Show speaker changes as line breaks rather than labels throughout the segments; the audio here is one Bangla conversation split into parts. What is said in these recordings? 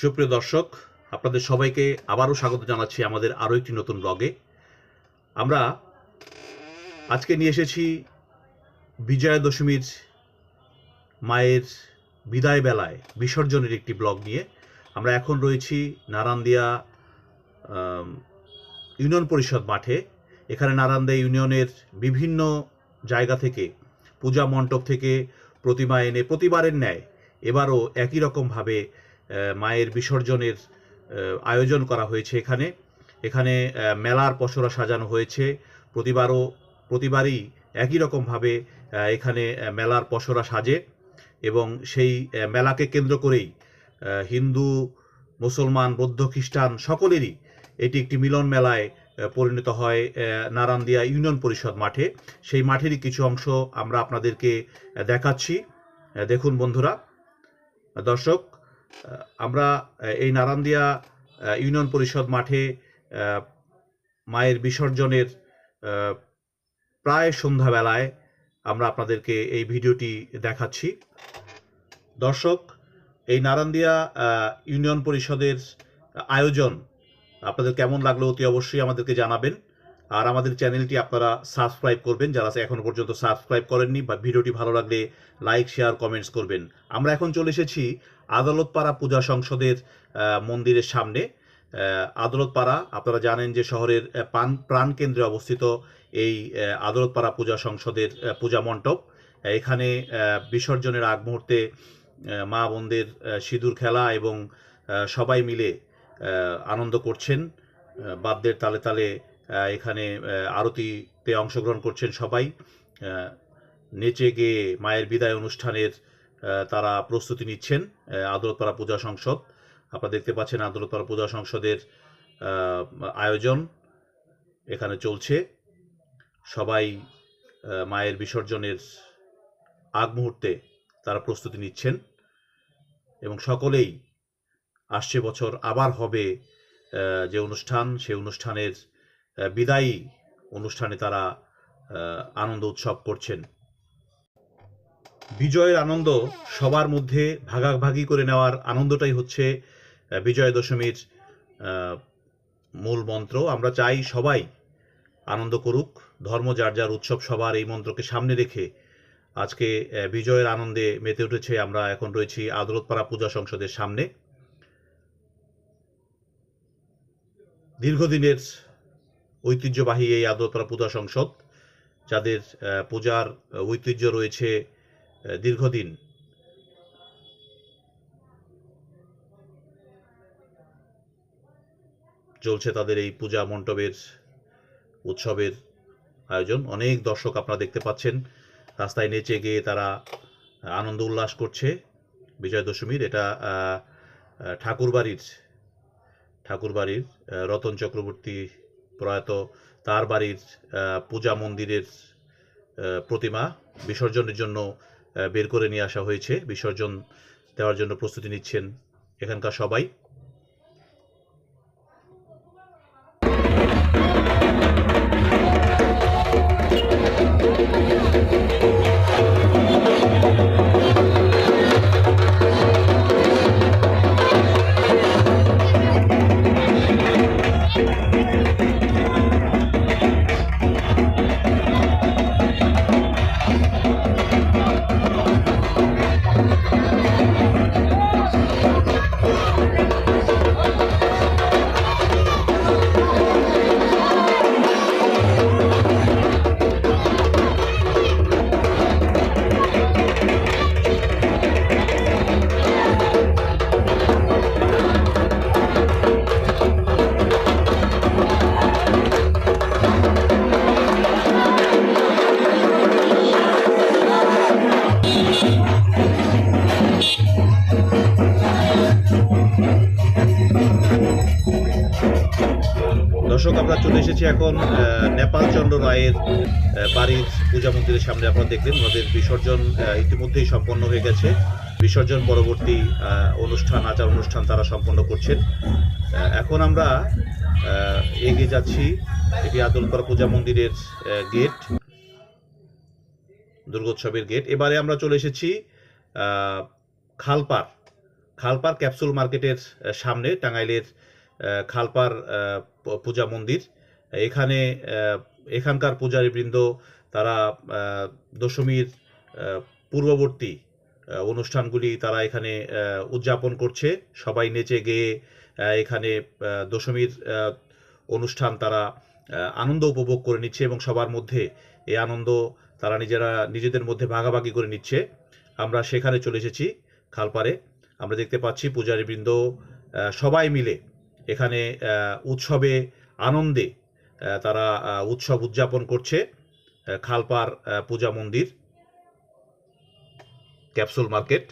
সুপ্রিয় দর্শক, আপনাদের সবাইকে আবারও স্বাগত জানাচ্ছি আমাদের আরও একটি নতুন ব্লগে আমরা আজকে নিয়ে এসেছি বিজয়া দশমীর মায়ের বিদায় বেলায় বিসর্জনের একটি ব্লগ নিয়ে। আমরা এখন রয়েছি নারান্দিয়া ইউনিয়ন পরিষদ মাঠে। এখানে নারান্দিয়া ইউনিয়নের বিভিন্ন জায়গা থেকে, পূজা মণ্ডপ থেকে প্রতিমা এনে প্রতিবারের ন্যায় এবারও একই রকমভাবে মায়ের বিসর্জনের আয়োজন করা হয়েছে এখানে। এখানে মেলার পসরা সাজানো হয়েছে। প্রতিবারও, প্রতিবারই একই রকমভাবে এখানে মেলার পসরা সাজে এবং সেই মেলাকে কেন্দ্র করেই হিন্দু, মুসলমান, বৌদ্ধ, খ্রিস্টান সকলেরই এটি একটি মিলন মেলায় পরিণত হয় নারান্দিয়া ইউনিয়ন পরিষদ মাঠে। সেই মাঠেরই কিছু অংশ আমরা আপনাদেরকে দেখাচ্ছি। দেখুন বন্ধুরা। দর্শক আমরা এই নারান্দিয়া ইউনিয়ন পরিষদ মাঠে মায়ের বিসর্জনের প্রায় সন্ধ্যাবেলায় আমরা আপনাদেরকে এই ভিডিওটি দেখাচ্ছি। দর্শক, এই নারান্দিয়া ইউনিয়ন পরিষদের আয়োজন আপনাদের কেমন লাগল অতি অবশ্যই আমাদেরকে জানাবেন। আর আমাদের চ্যানেলটি আপনারা সাবস্ক্রাইব করবেন। যারা এখনও পর্যন্ত সাবস্ক্রাইব করেননি বা ভিডিওটি ভালো লাগলে লাইক শেয়ার কমেন্টস করবেন। আমরা এখন চলে এসেছি আদালতপাড়া পূজা সংসদের মন্দিরের সামনে। আদালতপাড়া আপনারা জানেন যে শহরের আহ, প্রাণ প্রাণ কেন্দ্রে অবস্থিত এই আদালতপাড়া পূজা সংসদের পূজা মণ্ডপ। এখানে বিসর্জনের আগ মুহূর্তে মা বোনদের সিঁদুর খেলা এবং সবাই মিলে আনন্দ করছেন। বাদ্যের তালে তালে এখানে আরতিতে অংশগ্রহণ করছেন সবাই। নেচে গেয়ে মায়ের বিদায় অনুষ্ঠানের তারা প্রস্তুতি নিচ্ছেন আদলতপাড়া পূজা সংসদ। আপনারা দেখতে পাচ্ছেন আদলতপাড়া পূজা সংসদের আয়োজন এখানে চলছে। সবাই মায়ের বিসর্জনের আগ মুহূর্তে তারা প্রস্তুতি নিচ্ছেন এবং সকলেই আসছে বছর আবার হবে যে অনুষ্ঠান, সেই অনুষ্ঠানের বিদায়ী অনুষ্ঠানে তারা আনন্দ উৎসব করছেন। বিজয়ের আনন্দ সবার মধ্যে ভাগাভাগি করে নেওয়ার আনন্দটাই হচ্ছে বিজয়া দশমীর মূল মন্ত্র। আমরা চাই সবাই আনন্দ করুক। ধর্ম যার যার উৎসব সবার এই মন্ত্রকে সামনে রেখে আজকে বিজয়ের আনন্দে মেতে উঠেছে আমরা এখন রয়েছি আদালতপাড়া পূজা সংসদের সামনে। দীর্ঘদিনের ঐতিহ্যবাহী এই আদলতপাড়া পূজা সংসদ, যাদের পূজার ঐতিহ্য রয়েছে দীর্ঘদিন। চলছে তাদের এই পূজা মণ্ডপের, উৎসবের আয়োজন। অনেক দর্শক আপনারা দেখতে পাচ্ছেন, রাস্তায় নেচে গিয়ে তারা আনন্দ উল্লাস করছে বিজয় দশমীর এটা ঠাকুরবাড়ির ঠাকুরবাড়ির রতন চক্রবর্তী প্রয়াত তার বাড়ির পূজা মন্দিরের প্রতিমা বিসর্জনের জন্য বের করে নিয়ে আসা হয়েছে। বিসর্জন দেওয়ার জন্য প্রস্তুতি নিচ্ছেন এখানকার সবাই। দর্শক আমরা চলে এসেছি এখন নেপাল চন্দ্র রায়ের বাড়ির পূজা মন্দিরের সামনে। আপনারা দেখলেন ওনাদের বিসর্জন ইতিমধ্যেই সম্পন্ন হয়ে গেছে। বিসর্জন পরবর্তী অনুষ্ঠান আচার অনুষ্ঠান তারা সম্পন্ন করছেন। এখন আমরা এগিয়ে যাচ্ছি এটি আদলপাড়া পূজা মন্দিরের গেট দুর্গোৎসবের গেট। এবারে আমরা চলে এসেছি আহ, খালপাড়। খালপার ক্যাপসুল মার্কেটের সামনে টাঙ্গাইলের খালপার পূজা মন্দির। এখানে এখানকার পূজারীবৃন্দ তারা দশমীর পূর্ববর্তী অনুষ্ঠানগুলি তারা এখানে উদযাপন করছে। সবাই নেচে গেয়ে এখানে দশমীর অনুষ্ঠান তারা আনন্দ উপভোগ করে নিচ্ছে এবং সবার মধ্যে এই আনন্দ তারা নিজেরা, নিজেদের মধ্যে ভাগাভাগি করে নিচ্ছে। আমরা সেখানে চলে এসেছি খালপারে। আমরা দেখতে পাচ্ছি পূজারীবৃন্দ সবাই মিলে এখানে উৎসবে আনন্দে তারা উৎসব উদযাপন করছে খালপার পূজা মন্দির ক্যাপসুল মার্কেট।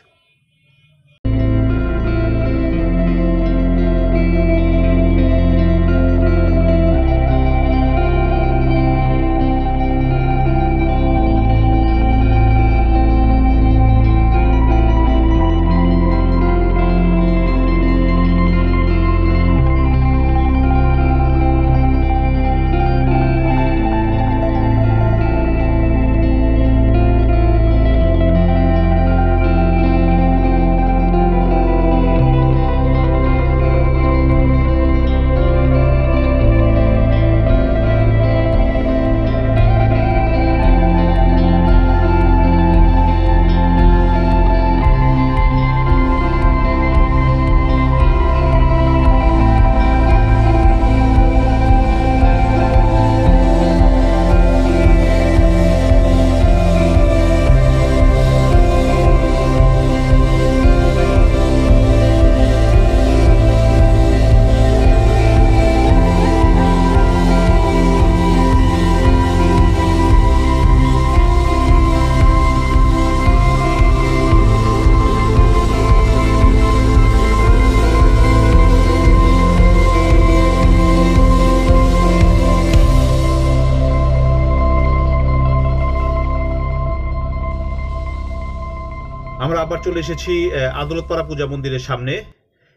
চলে এসেছি আদালতপাড়া পূজা মন্দিরের সামনে।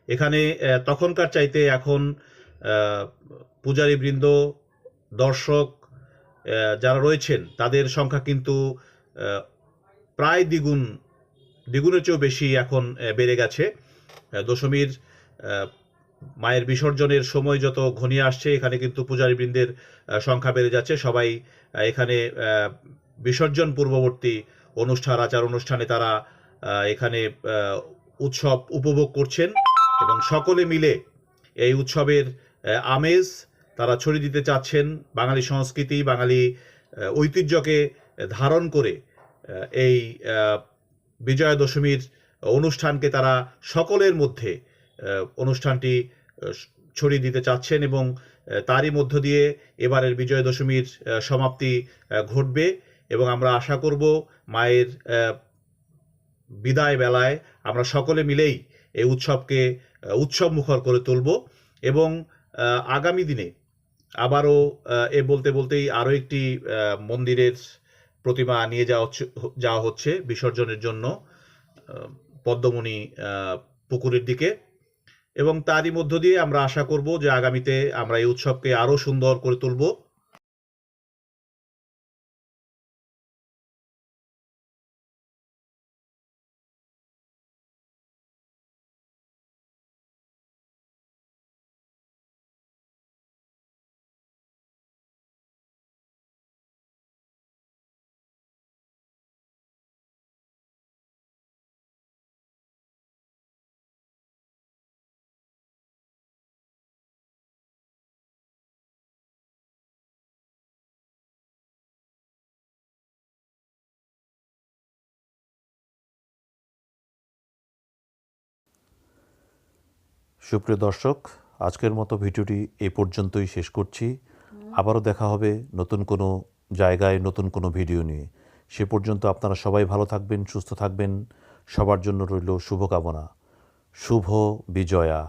এখানে তখনকার চাইতে এখন পূজারীবৃন্দ দর্শক যারা রয়েছেন, তাদের সংখ্যা কিন্তু প্রায় দ্বিগুণ, দ্বিগুণের চেয়েও বেশি এখন বেড়ে গেছে। দশমীর মায়ের বিসর্জনের সময় যত ঘনিয়ে আসছে, এখানে কিন্তু পূজারীবৃন্দের সংখ্যা বেড়ে যাচ্ছে। সবাই এখানে বিসর্জন পূর্ববর্তী অনুষ্ঠান, আচার অনুষ্ঠানে তারা এখানে উৎসব উপভোগ করছেন এবং সকলে মিলে এই উৎসবের আমেজ তারা ছড়িয়ে দিতে চাচ্ছেন বাঙালি সংস্কৃতি, বাঙালি ঐতিহ্যকে ধারণ করে এই বিজয়া দশমীর অনুষ্ঠানকে তারা সকলের মধ্যে অনুষ্ঠানটি ছড়িয়ে দিতে চাচ্ছেন এবং তারই মধ্য দিয়ে এবারের বিজয়া দশমীর সমাপ্তি ঘটবে এবং আমরা আশা করব মায়ের বিদায় বেলায় আমরা সকলে মিলেই এই উৎসবকে উৎসব মুখর করে তুলব এবং আগামী দিনে আবারও এ বলতে বলতেই আরও একটি মন্দিরের প্রতিমা নিয়ে যাওয়া হচ্ছে যাওয়া হচ্ছে বিসর্জনের জন্য পদ্মমণি পুকুরের দিকে এবং তারই মধ্য দিয়ে আমরা আশা করব যে আগামীতে আমরা এই উৎসবকে আরও সুন্দর করে তুলব।
সুপ্রিয় দর্শক, আজকের মতো ভিডিওটি এ পর্যন্তই শেষ করছি। আবারও দেখা হবে নতুন কোনো জায়গায়, নতুন কোনো ভিডিও নিয়ে। সে পর্যন্ত আপনারা সবাই ভালো থাকবেন, সুস্থ থাকবেন। সবার জন্য রইল শুভকামনা। শুভ বিজয়া।